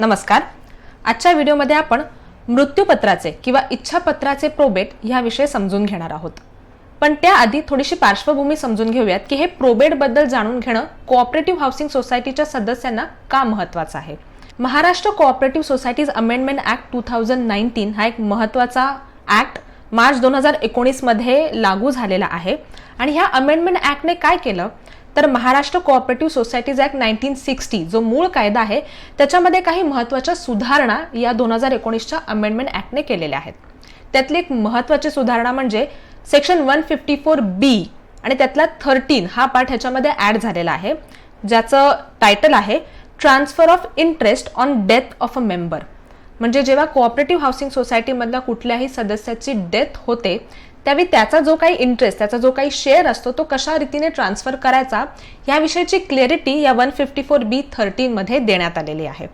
नमस्कार. आजच्या व्हिडिओमध्ये आपण मृत्यूपत्राचे किंवा इच्छापत्राचे प्रोबेट ह्याविषयी समजून घेणार आहोत. पण त्याआधी थोडीशी पार्श्वभूमी समजून घेऊयात की हे प्रोबेटबद्दल जाणून घेणं कोऑपरेटिव्ह हाऊसिंग सोसायटीच्या सदस्यांना का महत्वाचं आहे? Maharashtra cooperative societies amendment act two thousand nineteen हा एक महत्त्वाचा ऍक्ट मार्च दोन हजार एकोणीसमध्ये लागू झालेला आहे. आणि ह्या अमेंडमेंट ऍक्टने काय केलं? तर Maharashtra cooperative societies act nineteen sixty जो मूळ कायदा आहे त्याच्यामध्ये काही महत्त्वाच्या सुधारणा या दोन हजार एकोणीसच्या अमेंडमेंट ऍक्टने केलेल्या आहेत. त्यातली एक महत्त्वाची सुधारणा म्हणजे section one fifty four B आणि त्यातला थर्टीन हा पार्ट ह्याच्यामध्ये ॲड झालेला आहे ज्याचं टायटल आहे transfer of interest on death of a member म्हणजे जेव्हा कोऑपरेटिव्ह हाऊसिंग सोसायटीमधल्या कुठल्याही सदस्याची डेथ होते त्यावेळी त्याचा जो काही इंटरेस्ट त्याचा जो काही शेअर असतो तो कशा रीतीने ट्रान्सफर करायचा याविषयीची क्लॅरिटी या वन फिफ्टी फोर बी थर्टीनमध्ये देण्यात आलेली आहे.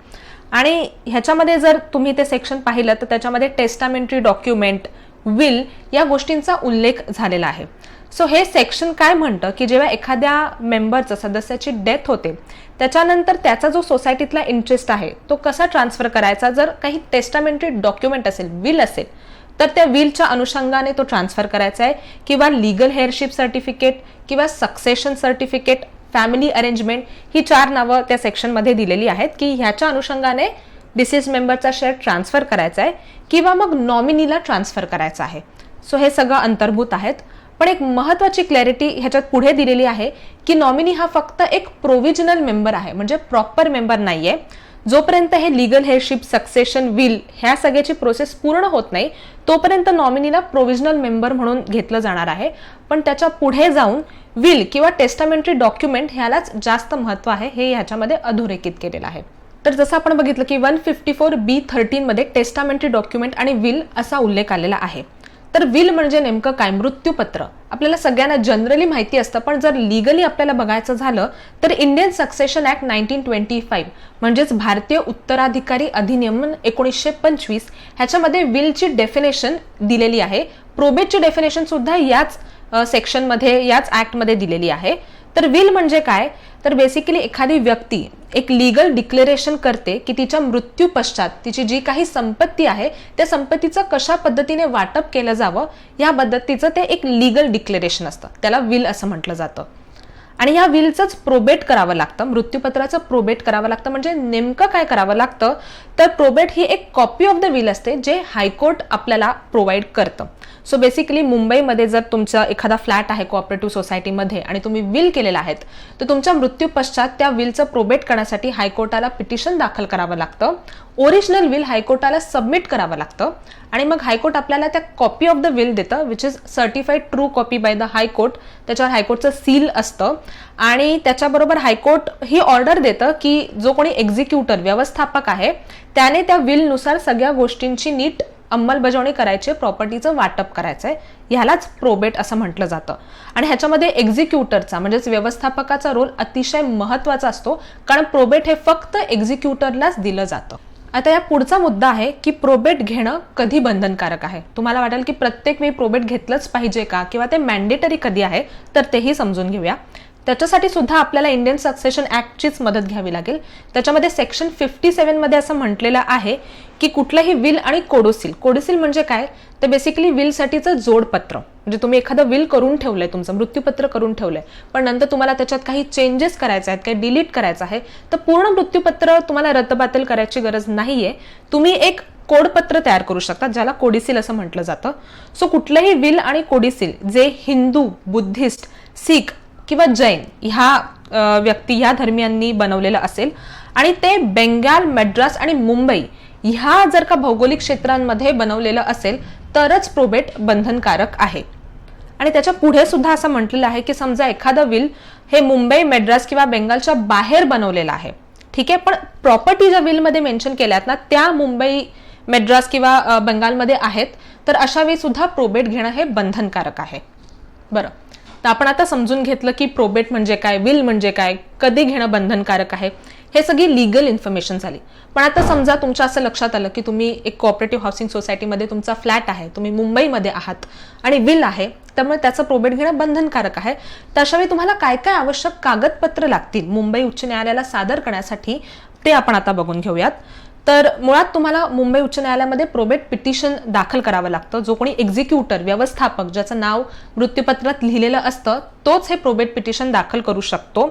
आणि ह्याच्यामध्ये जर तुम्ही ते सेक्शन पाहिलं तर त्याच्यामध्ये टेस्टामेंटरी डॉक्युमेंट विल या गोष्टींचा उल्लेख झालेला आहे. सो हे सेक्शन काय म्हणतं की जेव्हा एखाद्या मेंबरचं सदस्याची डेथ होते त्याच्यानंतर त्याचा जो सोसायटीतला इंटरेस्ट आहे तो कसा ट्रान्सफर करायचा? जर काही टेस्टामेंटरी डॉक्युमेंट असेल विल असेल तर त्या विलच्या अनुषंगाने तो ट्रान्सफर करायचा आहे. किंवा लिगल हेअरशिप सर्टिफिकेट किंवा सक्सेशन सर्टिफिकेट फॅमिली अरेंजमेंट ही चार नावं त्या सेक्शनमध्ये दिलेली आहेत की ह्याच्या अनुषंगाने डिसीज मेंबरचा शेअर ट्रान्सफर करायचा आहे किंवा मग नॉमिनीला ट्रान्सफर करायचा आहे. सो हे सगळं अंतर्भूत आहेत. पण एक महत्वाची क्लॅरिटी ह्याच्यात पुढे दिलेली आहे की नॉमिनी हा फक्त एक प्रोव्हिजनल मेंबर आहे. म्हणजे प्रॉपर मेंबर नाहीये. जोपर्यंत हे लिगल हेअरशिप सक्सेशन विल ह्या सगळ्याची प्रोसेस पूर्ण होत नाही तोपर्यंत नॉमिनीला प्रोव्हिजनल मेंबर म्हणून घेतलं जाणार आहे. पण त्याच्या पुढे जाऊन विल किंवा टेस्टामेंटरी डॉक्युमेंट ह्यालाच जास्त महत्त्व आहे हे ह्याच्यामध्ये अधोरेखित केलेलं आहे. तर जसं आपण बघितलं की वन फिफ्टी फोर बी थर्टीनमध्ये टेस्टामेंटरी डॉक्युमेंट आणि विल असा उल्लेख आलेला आहे. तर विल म्हणजे नेमकं काय? मृत्यूपत्र. आपल्याला सगळ्यांना जनरली माहिती असतं पण जर लिगली आपल्याला बघायचं झालं तर Indian succession act nineteen twenty five म्हणजेच भारतीय उत्तराधिकारी अधिनियम एकोणीसशे पंचवीस ह्याच्यामध्ये विलची डेफिनेशन दिलेली आहे. प्रोबेटची डेफिनेशन सुद्धा याच सेक्शनमध्ये याच ऍक्टमध्ये दिलेली आहे. तर विल म्हणजे काय? तर बेसिकली एखादी व्यक्ती एक लिगल डिक्लेरेशन करते की तिच्या मृत्यू पश्चात तिची जी काही संपत्ती आहे त्या संपत्तीचं कशा पद्धतीने वाटप केलं जावं या पद्धतीचं ते एक लिगल डिक्लेरेशन असतं. त्याला विल असं म्हटलं जातं. आणि या विलचंच प्रोबेट करावं लागतं मृत्यूपत्राचं प्रोबेट करावं लागतं म्हणजे नेमकं काय करावं लागतं? तर प्रोबेट ही एक कॉपी ऑफ द विल असते जे हायकोर्ट आपल्याला प्रोव्हाइड करतं. सो बेसिकली मुंबईमध्ये जर तुमचा एखादा फ्लॅट आहे कोऑपरेटिव्ह सोसायटीमध्ये आणि तुम्ही विल केलेला आहेत तर तुमच्या मृत्यू पश्चात त्या विलचं प्रोबेट करण्यासाठी हायकोर्टाला पिटिशन दाखल करावं लागतं. ओरिजिनल विल हायकोर्टाला सबमिट करावं लागतं. आणि मग हायकोर्ट आपल्याला त्या कॉपी ऑफ द विल देतं which is certified true copy by the high court त्याच्यावर हायकोर्टचं सील असतं. आणि त्याच्याबरोबर हायकोर्ट ही ऑर्डर देतं की जो कोणी एक्झिक्युटर व्यवस्थापक आहे त्याने त्या विलनुसार सगळ्या गोष्टींची नीट अंमलबजावणी करायची प्रॉपर्टीचं वाटप करायचं आहे ह्यालाच प्रोबेट असं म्हटलं जातं. आणि ह्याच्यामध्ये एक्झिक्युटरचा म्हणजेच व्यवस्थापकाचा रोल अतिशय महत्त्वाचा असतो कारण प्रोबेट हे फक्त एक्झिक्युटरलाच दिलं जातं. आता या पुढचा मुद्दा आहे की प्रोबेट घेणं कधी बंधनकारक आहे? तुम्हाला वाटेल की प्रत्येक वेळी प्रोबेट घेतलंच पाहिजे का? किंवा ते मॅन्डेटरी कधी आहे? तर तेही समजून घेऊया. त्याच्यासाठी सुद्धा आपल्याला इंडियन सक्सेशन ऍक्टचीच मदत घ्यावी लागेल. त्याच्यामध्ये सेक्शन फिफ्टी सेवनमध्ये असं म्हटलेलं आहे की कुठलंही विल आणि कोडोसिल कोडोसिल म्हणजे काय? तर बेसिकली विलसाठीचं जोडपत्र. म्हणजे तुम्ही एखादं विल करून ठेवलंय तुमचं मृत्यूपत्र करून ठेवलंय. पण नंतर तुम्हाला त्याच्यात काही चेंजेस करायचे आहेत काही डिलीट करायचं आहे तर पूर्ण मृत्यूपत्र तुम्हाला रद्दबातल करायची गरज नाहीये. तुम्ही एक कोडपत्र तयार करू शकता ज्याला कोडिसिल असं म्हटलं जातं. सो कुठलंही विल आणि कोडिसिल जे हिंदू बुद्धिस्ट सिख किंवा जैन ह्या व्यक्ती ह्या धर्मियांनी बनवलेलं असेल. आणि ते बेंगाल मद्रास आणि मुंबई ह्या जर का भौगोलिक क्षेत्रांमध्ये बनवलेलं असेल तरच प्रोबेट बंधनकारक आहे. आणि त्याच्या पुढे सुद्धा असं म्हटलेलं आहे की समजा एखादं विल हे मुंबई मद्रास किंवा बेंगालच्या बाहेर बनवलेलं आहे. ठीक आहे पण प्रॉपर्टी ज्या विलमध्ये मेन्शन केल्यात ना त्या मुंबई मद्रास किंवा बंगालमध्ये आहेत तर अशा वेळी सुद्धा प्रोबेट घेणं हे बंधनकारक आहे. बरं. तर आपण आता समजून घेतलं की प्रोबेट म्हणजे काय विल म्हणजे काय कधी घेणं बंधनकारक आहे हे सगळी लिगल इन्फॉर्मेशन झाली. पण आता समजा तुमच्या असं लक्षात आलं की तुम्ही एक कोऑपरेटिव्ह हाऊसिंग सोसायटीमध्ये तुमचा फ्लॅट आहे तुम्ही मुंबईमध्ये आहात आणि विल आहे त्यामुळे त्याचं प्रोबेट घेणं बंधनकारक आहे. तर अशावेळी तुम्हाला काय काय आवश्यक कागदपत्र लागतील मुंबई उच्च न्यायालयाला सादर करण्यासाठी ते आपण आता बघून घेऊयात. तर मुळात तुम्हाला मुंबई उच्च न्यायालयामध्ये प्रोबेट पिटिशन दाखल करावं लागतं. जो कोणी एक्झिक्युटर व्यवस्थापक ज्याचं नाव मृत्यूपत्रात लिहिलेलं असतं तोच हे प्रोबेट पिटिशन दाखल करू शकतो.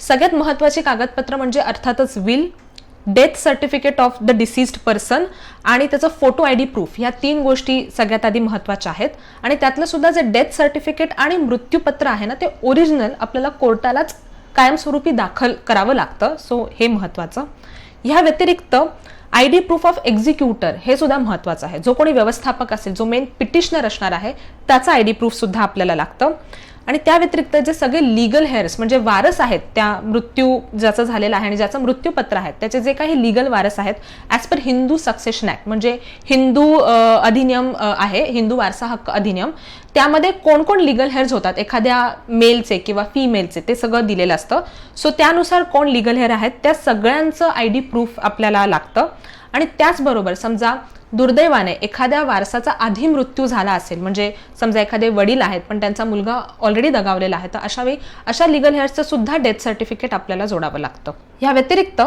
सगळ्यात महत्त्वाची कागदपत्र म्हणजे अर्थातच will death certificate of the deceased person आणि त्याचं फोटो आय डी प्रूफ ह्या तीन गोष्टी सगळ्यात आधी महत्त्वाच्या आहेत. आणि त्यातलं सुद्धा जे डेथ सर्टिफिकेट आणि मृत्यूपत्र आहे ना ते ओरिजिनल आपल्याला कोर्टालाच कायमस्वरूपी दाखल करावं लागतं. सो हे महत्त्वाचं. ह्या व्यतिरिक्त I D proof of executor हे सुद्धा महत्त्वाचं आहे. जो कोणी व्यवस्थापक असेल जो मेन पिटिशनर असणार आहे त्याचा आय डी प्रूफ सुद्धा आपल्याला लागतं. आणि त्या व्यतिरिक्त जे सगळे लिगल हेअर्स म्हणजे वारस आहेत त्या मृत्यू ज्याचं झालेला आहे आणि ज्याचं मृत्यूपत्र आहे त्याचे जे काही लिगल वारस आहेत as per Hindu succession act म्हणजे हिंदू अधिनियम आहे हिंदू वारसा हक्क अधिनियम त्यामध्ये कोण कोण लिगल हेअर्स होतात? एखाद्या मेलचे किंवा फिमेलचे ते सगळं दिलेलं असतं. सो त्यानुसार कोण लिगल हेअर आहेत? त्या सगळ्यांचं आय डी प्रूफ आपल्याला लागतं. आणि त्याचबरोबर समजा दुर्दैवाने एखाद्या वारसाचा आधी मृत्यू झाला असेल म्हणजे समजा एखादे वडील आहेत पण त्यांचा मुलगा ऑलरेडी दगावलेला आहे तर अशा वेळी अशा लिगल हेअर्सचं सुद्धा डेथ सर्टिफिकेट आपल्याला जोडावं लागतं. या व्यतिरिक्त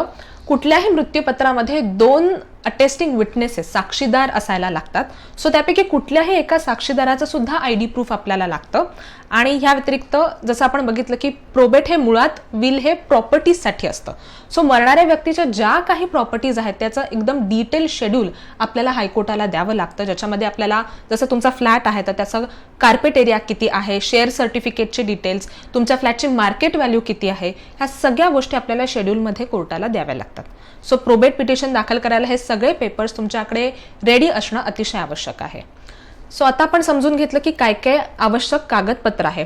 कुठल्याही मृत्यूपत्रामध्ये दोन अटेस्टिंग विटनेसेस साक्षीदार असायला लागतात. सो त्यापैकी कुठल्याही एका साक्षीदाराचं सुद्धा आय डी प्रूफ आपल्याला लागतं. आणि ह्या व्यतिरिक्त जसं आपण बघितलं की प्रोबेट हे मुळात विल हे प्रॉपर्टीजसाठी असतं. सो मरणाऱ्या व्यक्तीच्या ज्या काही प्रॉपर्टीज आहेत त्याचं एकदम डिटेल शेड्यूल आपल्याला हायकोर्टाला द्यावं लागतं ज्याच्यामध्ये आपल्याला जसं तुमचा फ्लॅट आहे तर त्याचं कार्पेट एरिया किती आहे शेअर सर्टिफिकेटचे डिटेल्स तुमच्या फ्लॅटची मार्केट व्हॅल्यू किती आहे ह्या सगळ्या गोष्टी आपल्याला शेड्यूलमध्ये कोर्टाला द्याव्या लागतात. सो प्रोबेट पिटिशन दाखल करायला हे सगळे पेपर्स तुमच्याकडे रेडी असणं अतिशय आवश्यक आहे. सो आता आपण समजून घेतलं की काय काय आवश्यक कागदपत्र आहे.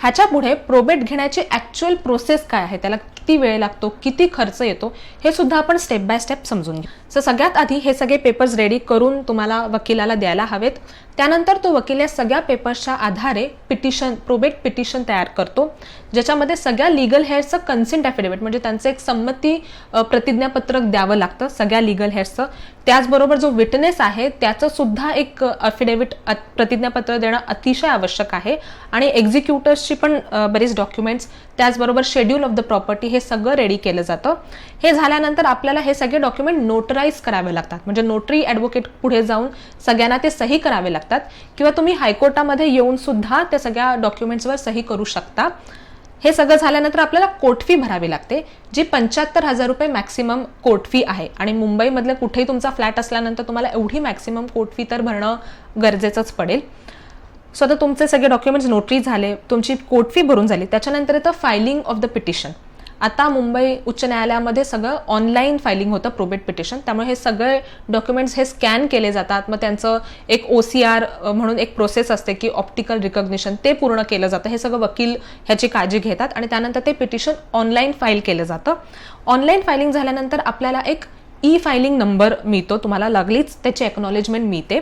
ह्याच्या पुढे प्रोबेट घेण्याची ॲक्च्युअल प्रोसेस काय आहे? त्याला किती वेळ लागतो? किती खर्च येतो? हे सुद्धा आपण स्टेप बाय स्टेप समजून घेऊ सो सगळ्यात आधी हे सगळे पेपर्स रेडी करून तुम्हाला वकिलाला द्यायला हवेत. त्यानंतर तो वकील या सगळ्या पेपर्सच्या आधारे पिटिशन प्रोबेट पिटिशन तयार करतो ज्याच्यामध्ये सगळ्या लिगल हेअर्सचं कन्सेंट ॲफिडेविट म्हणजे त्यांचं एक संमती प्रतिज्ञापत्रक द्यावं लागतं सगळ्या लिगल हेअर्सचं त्याचबरोबर जो विटनेस आहे त्याचं सुद्धा एक अफिडेविट प्रतिज्ञापत्र देणं अतिशय आवश्यक आहे. आणि एक्झिक्युटर्सची पण बरीच डॉक्युमेंट्स त्याचबरोबर शेड्यूल ऑफ द प्रॉपर्टी हे सगळं रेडी केलं जातं. हे झाल्यानंतर आपल्याला हे सगळे डॉक्युमेंट नोटराईज करावे लागतात. म्हणजे नोटरी ॲडव्होकेट पुढे जाऊन सगळ्यांना ते सही करावे लागतात. किंवा तुम्ही हायकोर्टामध्ये येऊन सुद्धा त्या सगळ्या डॉक्युमेंट्सवर सही करू शकता. हे सगळं झाल्यानंतर आपल्याला कोर्ट फी भरावी लागते जी पंच्याहत्तर हजार रुपये मॅक्सिमम कोर्ट फी आहे. आणि मुंबईमधलं कुठेही तुमचा फ्लॅट असल्यानंतर तुम्हाला एवढी मॅक्सिमम कोर्ट फी तर भरणं गरजेचंच पडेल. सो आता तुमचे सगळे डॉक्युमेंट्स नोटरी झाले तुमची कोर्ट फी भरून झाली. त्याच्यानंतर येतं फायलिंग ऑफ द पिटिशन आता मुंबई उच्च न्यायालयामध्ये सगळं ऑनलाईन फायलिंग होतं प्रोबेट पिटिशन त्यामुळे हे सगळे डॉक्युमेंट्स हे स्कॅन केले जातात. मग त्यांचं एक ओ सी आर म्हणून एक प्रोसेस असते की ऑप्टिकल रिकग्निशन ते पूर्ण केलं जातं. हे सगळं वकील ह्याची काळजी घेतात आणि त्यानंतर ते पिटिशन ऑनलाईन फाईल केलं जातं. ऑनलाईन फायलिंग झाल्यानंतर आपल्याला एक ई फायलिंग नंबर मिळतो. तुम्हाला लागलीच त्याची एक्नॉलेजमेंट मिळते.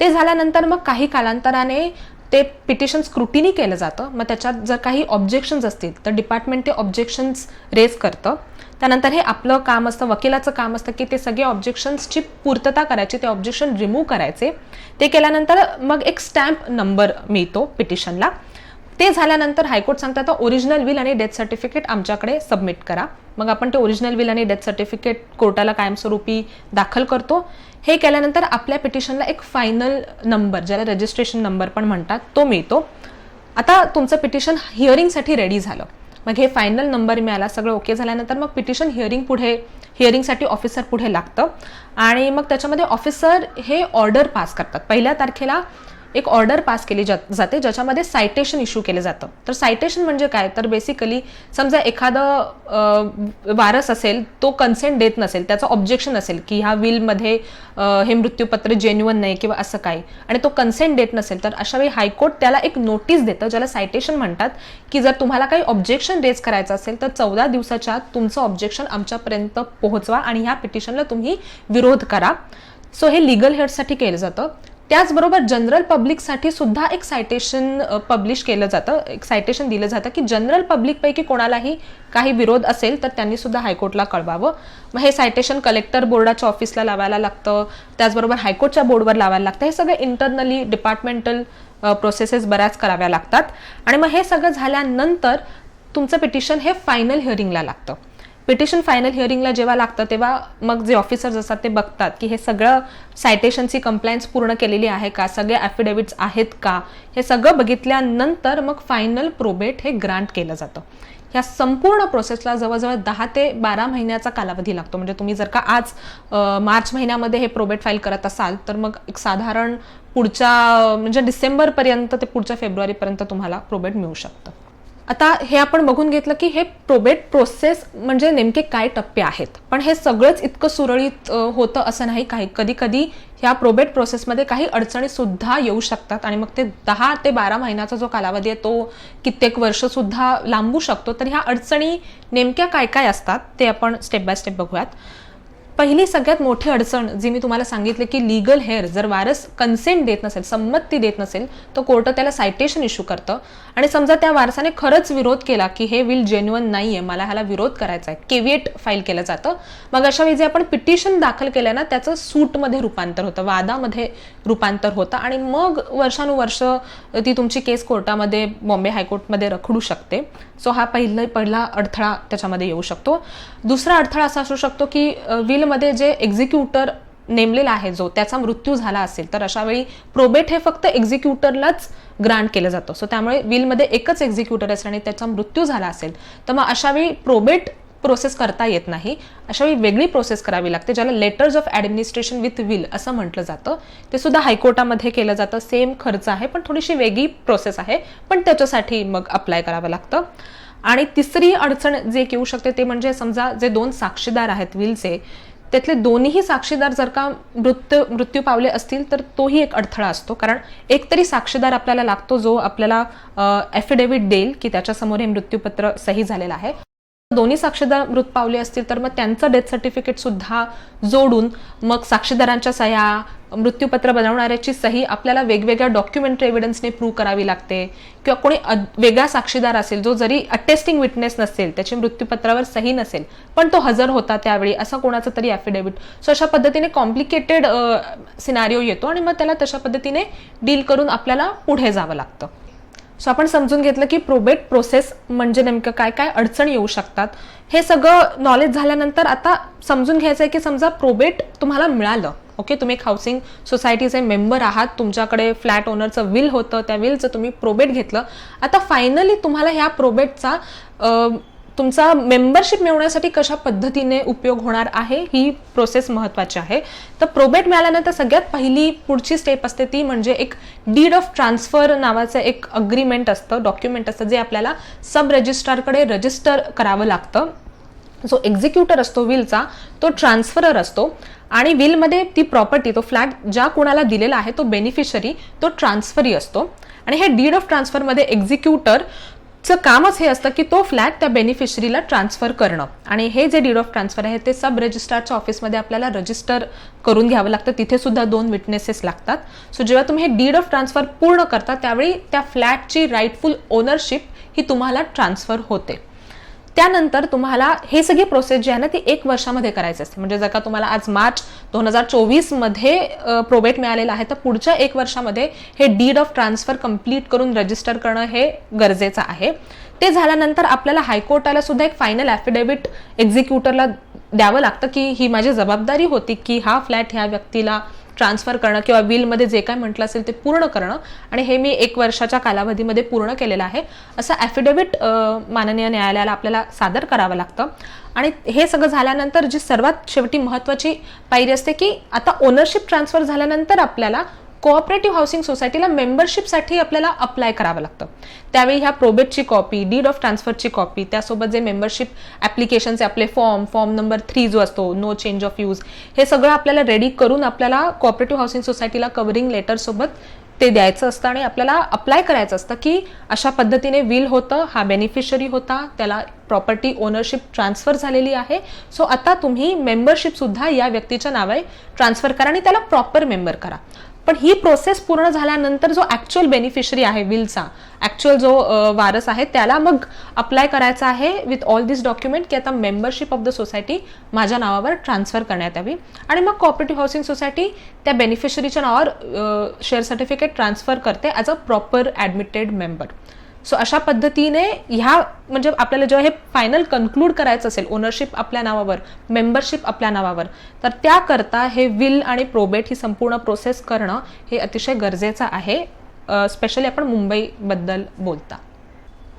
ते झाल्यानंतर मग काही कालांतराने ते पिटिशन स्क्रुटिनी केलं जातं. मग त्याच्यात जर काही ऑब्जेक्शन्स असतील तर डिपार्टमेंट ते ऑब्जेक्शन्स रेज करतं. त्यानंतर हे आपलं काम असतं वकिलाचं काम असतं की ते सगळे ऑब्जेक्शन्सची पूर्तता करायची ते ऑब्जेक्शन रिमूव्ह करायचे. ते केल्यानंतर मग एक स्टॅम्प नंबर मिळतो पिटिशनला ते झाल्यानंतर हायकोर्ट सांगतात ओरिजिनल विल आणि डेथ सर्टिफिकेट आमच्याकडे सबमिट करा. मग आपण ते ओरिजिनल विल आणि डेथ सर्टिफिकेट कोर्टाला कायमस्वरूपी दाखल करतो. हे केल्यानंतर आपल्या पिटिशनला एक फायनल नंबर ज्याला रजिस्ट्रेशन नंबर पण म्हणतात तो मिळतो. आता तुमचं पिटिशन हिअरिंगसाठी रेडी झालं. मग हे फायनल नंबर मिळाला सगळं ओके झाल्यानंतर मग पिटिशन हिअरिंग पुढे हिअरिंगसाठी ऑफिसर पुढे लागतं. आणि मग त्याच्यामध्ये ऑफिसर हे ऑर्डर पास करतात. पहिल्या तारखेला एक ऑर्डर पास केली जाते ज्याच्यामध्ये सायटेशन इश्यू केलं जातं. तर सायटेशन म्हणजे काय? तर बेसिकली समजा एखादं वारस असेल तो कन्सेंट देत नसेल त्याचं ऑब्जेक्शन असेल की ह्या विलमध्ये हे मृत्यूपत्र जेन्युअन नाही किंवा असं काही आणि तो कन्सेंट देत नसेल तर अशा वेळी हायकोर्ट त्याला एक नोटीस देतं ज्याला सायटेशन म्हणतात की जर तुम्हाला काही ऑब्जेक्शन रेज करायचं असेल तर चौदा दिवसाच्या आत तुमचं ऑब्जेक्शन आमच्यापर्यंत पोहोचवा आणि ह्या पिटिशनला तुम्ही विरोध करा. सो हे लिगल हेडसाठी केलं जातं. त्याचबरोबर जनरल पब्लिकसाठी सुद्धा एक सायटेशन पब्लिश केलं जातं. एक सायटेशन दिलं जातं की जनरल पब्लिकपैकी कोणालाही काही विरोध असेल तर त्यांनी सुद्धा हायकोर्टला कळवावं. मग हे सायटेशन कलेक्टर बोर्डाच्या ऑफिसला लावायला लागतं. त्याचबरोबर हायकोर्टच्या बोर्डवर लावायला लागतं. हे सगळं इंटरनली डिपार्टमेंटल प्रोसेसेस बऱ्याच कराव्या लागतात. आणि मग हे सगळं झाल्यानंतर तुमचं पिटिशन हे फायनल हिअरिंगला लागतं. पिटिशन फायनल हिअरिंगला जेव्हा लागतं तेव्हा मग जे ऑफिसर्स असतात ते बघतात की हे सगळं सायटेशनची कंप्लायन्स पूर्ण केलेली आहे का? सगळे ॲफिडेविट्स आहेत का? हे सगळं बघितल्यानंतर मग फायनल प्रोबेट हे ग्रांट केलं जातं. ह्या संपूर्ण प्रोसेसला जवळजवळ दहा ते बारा महिन्याचा कालावधी लागतो. म्हणजे तुम्ही जर का आज मार्च महिन्यामध्ये हे प्रोबेट फाईल करत असाल तर मग एक साधारण पुढच्या म्हणजे डिसेंबरपर्यंत ते पुढच्या फेब्रुवारीपर्यंत तुम्हाला प्रोबेट मिळू शकतं. आता हे आपण बघून घेतलं की हे प्रोबेट प्रोसेस म्हणजे नेमके काय टप्पे आहेत. पण हे सगळंच इतकं सुरळीत होतं असं नाही. काही कधी कधी ह्या प्रोबेट प्रोसेसमध्ये काही अडचणीसुद्धा येऊ शकतात आणि मग ते दहा ते बारा महिन्याचा जो कालावधी आहे तो कित्येक वर्षसुद्धा लांबू शकतो. तर ह्या अडचणी नेमक्या काय काय असतात ते आपण स्टेप बाय स्टेप बघूयात. पहिली सगळ्यात मोठी अडचण जी मी तुम्हाला सांगितले की लिगल हेअर जर वारस कन्सेंट देत नसेल संमती देत नसेल तर कोर्ट त्याला सायटेशन इश्यू करतं. आणि समजा त्या वारसाने खरंच विरोध केला की हे विल जेन्युअन नाही आहे मला ह्याला विरोध करायचा आहे केविएट फाईल केलं जातं. मग अशा वेळी जे आपण पिटिशन दाखल केलं ना त्याचं सूटमध्ये रूपांतर होतं वादामध्ये रूपांतर होतं. आणि मग वर्षानुवर्ष ती तुमची केस कोर्टामध्ये बॉम्बे हायकोर्टमध्ये रखडू शकते. सो हा पहिला पहिला अडथळा त्याच्यामध्ये येऊ शकतो. दुसरा अडथळा असा असू शकतो की विल विलमध्ये जे एक्झिक्युटर नेमलेला आहे जो त्याचा मृत्यू झाला असेल तर अशा वेळी प्रोबेट हे फक्त एक्झिक्युटरलाच ग्रांट केलं जातं. सो त्यामुळे विलमध्ये एकच एक्झिक्युटर असेल आणि त्याचा मृत्यू झाला असेल तर मग अशा वेळी प्रोबेट प्रोसेस करता येत नाही. अशा वेळी वेगळी प्रोसेस करावी लागते ज्याला letters of administration with will असं म्हटलं जातं. ते सुद्धा हायकोर्टामध्ये केलं जातं. सेम खर्च आहे पण थोडीशी वेगळी प्रोसेस आहे पण त्याच्यासाठी मग अप्लाय करावं लागतं. आणि तिसरी अडचण जे येऊ शकते ते म्हणजे समजा जे दोन साक्षीदार आहेत विलचे त्यातले दोन्ही साक्षीदार जर का मृत्यू मृत्यू पावले असतील तर तोही एक अडथळा असतो. कारण एकतरी साक्षीदार आपल्याला लागतो जो आपल्याला ॲफिडेव्हिट देईल की त्याच्यासमोर हे मृत्यूपत्र सही झालेलं आहे. दोन्ही साक्षीदार मृत पावले असतील तर मग त्यांचं डेथ सर्टिफिकेट सुद्धा जोडून मग साक्षीदारांच्या सह्या मृत्यूपत्र बनवणाऱ्याची सही आपल्याला वेगवेगळ्या डॉक्युमेंटरी एव्हिडन्सने प्रूव्ह करावी लागते. किंवा कोणी वेगळा साक्षीदार असेल जो जरी अटेस्टिंग विटनेस नसेल त्याची मृत्यूपत्रावर सही नसेल पण तो हजर होता त्यावेळी असा कोणाचं तरी ॲफिडेव्हिट सो अशा पद्धतीने कॉम्प्लिकेटेड सिनारिओ येतो आणि मग त्याला तशा पद्धतीने डील करून आपल्याला पुढे जावं लागतं. सो आपण समजून घेतलं की प्रोबेट प्रोसेस म्हणजे नेमकं काय काय अडचण येऊ शकतात. हे सगळं नॉलेज झाल्यानंतर आता समजून घ्यायचं आहे की समजा प्रोबेट तुम्हाला मिळालं. ओके तुम्ही एक हाऊसिंग सोसायटीचे मेंबर आहात तुमच्याकडे फ्लॅट ओनरचं विल होतं त्या विलचं तुम्ही प्रोबेट घेतलं. आता फायनली तुम्हाला ह्या प्रोबेटचा तुमचा मेंबरशिप मिळवण्यासाठी कशा पद्धतीने उपयोग होणार आहे? ही प्रोसेस महत्त्वाची आहे. तर प्रोबेट मिळाल्यानंतर सगळ्यात पहिली पुढची स्टेप असते ती म्हणजे एक डीड ऑफ ट्रान्सफर नावाचं एक अग्रीमेंट असतं डॉक्युमेंट असतं जे आपल्याला सब रजिस्ट्रारकडे रजिस्टर करावं लागतं. जो एक्झिक्युटर असतो विलचा तो ट्रान्सफरर असतो आणि विलमध्ये ती प्रॉपर्टी तो फ्लॅट ज्या कोणाला दिलेला आहे तो बेनिफिशरी तो ट्रान्सफरी असतो. आणि हे डीड ऑफ ट्रान्सफरमध्ये एक्झिक्युटर चं कामच हे असतं की तो फ्लॅट त्या बेनिफिशरीला ट्रान्सफर करणं. आणि हे जे डीड ऑफ ट्रान्सफर आहे ते सब रजिस्ट्रारच्या ऑफिसमध्ये आपल्याला रजिस्टर करून घ्यावं लागतं. तिथे सुद्धा दोन विटनेसेस लागतात. सो जेव्हा तुम्ही हे डीड ऑफ ट्रान्सफर पूर्ण करता त्यावेळी त्या फ्लॅटची राईटफुल ओनरशिप ही तुम्हाला ट्रान्सफर होते. त्यानंतर तुम्हाला हे सगळी प्रोसेस जी आहे ना ती एक वर्षामध्ये करायची असते. म्हणजे जर का तुम्हाला आज मार्च दोन हजार चोवीसमध्ये प्रोबेट मिळालेलं आहे तर पुढच्या एक वर्षामध्ये हे डीड ऑफ ट्रान्सफर कंप्लीट करून रजिस्टर करणं हे गरजेचं आहे. ते झाल्यानंतर आपल्याला हायकोर्टाला सुद्धा एक फायनल ॲफिडेव्हिट एक्झिक्युटरला द्यावं लागतं की ही माझी जबाबदारी होती की हा फ्लॅट ह्या व्यक्तीला ट्रान्सफर करणं किंवा विलमध्ये जे काय म्हटलं असेल ते पूर्ण करणं. आणि हे मी एक वर्षाच्या कालावधीमध्ये पूर्ण केलेलं आहे. असं ॲफिडेव्हिट माननीय न्यायालयाला आपल्याला सादर करावं लागतं. आणि हे सगळं झाल्यानंतर जी सर्वात शेवटी महत्त्वाची पायरी असते की आता ओनरशिप ट्रान्सफर झाल्यानंतर आपल्याला कोऑपरेटिव्ह हाऊसिंग सोसायटीला मेंबरशिपसाठी आपल्याला अप्लाय करावं लागतं. त्यावेळी ह्या प्रोबेटची कॉपी डीड ऑफ ट्रान्सफरची कॉपी त्यासोबत जे मेंबरशिप ॲप्लिकेशनचे आपले फॉर्म फॉर्म नंबर थ्री जो असतो नो चेंज ऑफ यूज हे सगळं आपल्याला रेडी करून आपल्याला कोऑपरेटिव्ह हाऊसिंग सोसायटीला कवरिंग लेटरसोबत ते द्यायचं असतं आणि आपल्याला अप्लाय करायचं असतं की अशा पद्धतीने विल होतं हा बेनिफिशरी होता त्याला प्रॉपर्टी ओनरशिप ट्रान्सफर झालेली आहे. सो आता तुम्ही मेंबरशिपसुद्धा या व्यक्तीच्या नावे ट्रान्सफर करा आणि त्याला प्रॉपर मेंबर करा. पण ही प्रोसेस पूर्ण झाल्यानंतर जो ॲक्च्युअल बेनिफिशरी आहे विलचा ॲक्च्युअल जो वारस आहे त्याला मग अप्लाय करायचा आहे विथ ऑल दिस डॉक्युमेंट की आता मेंबरशिप ऑफ द सोसायटी माझ्या नावावर ट्रान्सफर करण्यात यावी. आणि मग कॉपरेटिव्ह हाऊसिंग सोसायटी त्या बेनिफिशरीच्या नावावर शेअर सर्टिफिकेट ट्रान्सफर करते as a proper admitted member so अशा पद्धतीने ह्या म्हणजे आपल्याला जेव्हा हे फायनल कन्क्लूड करायचं असेल ओनरशिप आपल्या नावावर मेंबरशिप आपल्या नावावर तर त्याकरता हे विल आणि प्रोबेट ही संपूर्ण प्रोसेस करणं हे अतिशय गरजेचं आहे. स्पेशली आपण मुंबईबद्दल बोलता.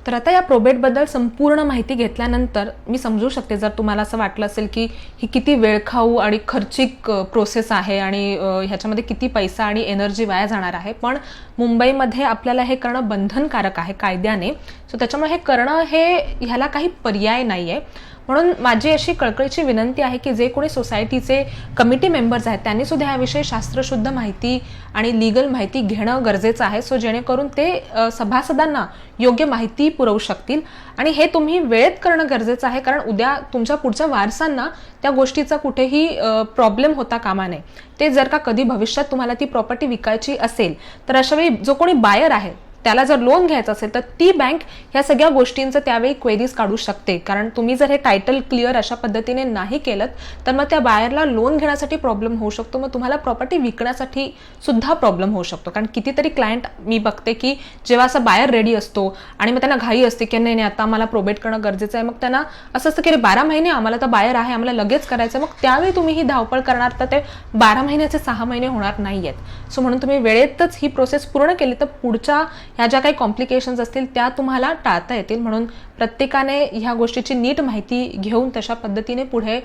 तर आता या प्रोबेटबद्दल संपूर्ण माहिती घेतल्यानंतर मी समजू शकते जर तुम्हाला असं वाटलं असेल की ही किती वेळखाऊ आणि खर्चिक प्रोसेस आहे आणि ह्याच्यामध्ये किती पैसा आणि एनर्जी वाया जाणार आहे. पण मुंबईमध्ये आपल्याला हे करणं बंधनकारक आहे कायद्याने. सो त्याच्यामुळे हे करणं हे ह्याला काही पर्याय नाही आहे म्हणून माझी अशी कळकळीची विनंती आहे की जे कोणी सोसायटीचे कमिटी मेंबर्स आहेत त्यांनी सुद्धा याविषयी शास्त्रशुद्ध माहिती आणि लिगल माहिती घेणं गरजेचं आहे. सो जेणेकरून ते सभासदांना योग्य माहिती पुरवू शकतील. आणि हे तुम्ही वेळेत करणं गरजेचं आहे कारण उद्या तुमच्या पुढच्या वारसांना त्या गोष्टीचा कुठेही प्रॉब्लेम होता कामा नये. ते जर का कधी भविष्यात तुम्हाला ती प्रॉपर्टी विकायची असेल तर अशा वेळी जो कोणी बायर आहे त्याला जर लोन घ्यायचं असेल तर ती बँक ह्या सगळ्या गोष्टींचं त्यावेळी क्वेरीज काढू शकते. कारण तुम्ही जर हे टायटल क्लिअर अशा पद्धतीने नाही केलं तर मग त्या बायरला लोन घेण्यासाठी प्रॉब्लेम होऊ शकतो. मग तुम्हाला प्रॉपर्टी विकण्यासाठी सुद्धा प्रॉब्लेम होऊ शकतो. कारण कितीतरी क्लायंट मी बघते की जेव्हा असा बायर रेडी असतो आणि मग त्यांना घाई असते की नाही नाही आता आम्हाला प्रोबेट करणं गरजेचं आहे मग त्यांना असं असतं की अरे बारा महिने आम्हाला तर बायर आहे आम्हाला लगेच करायचं आहे. मग त्यावेळी तुम्ही ही धावपळ करणार तर ते बारा महिन्याचे सहा महिने होणार नाही आहेत सो म्हणून तुम्ही वेळेतच ही प्रोसेस पूर्ण केली तर पुढच्या ह्या ज्या काही कॉम्प्लिकेशन्स असतील त्या तुम्हाला टाळता येतील. म्हणून प्रत्येकाने ह्या गोष्टीची नीट माहिती घेऊन तशा पद्धतीने पुढे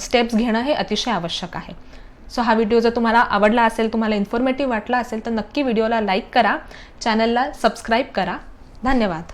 स्टेप्स घेणं हे अतिशय आवश्यक आहे. सो हा व्हिडिओ जर तुम्हाला आवडला असेल तुम्हाला इन्फॉर्मेटिव्ह वाटला असेल तर नक्की व्हिडिओला लाईक करा. चॅनलला सबस्क्राईब करा. धन्यवाद.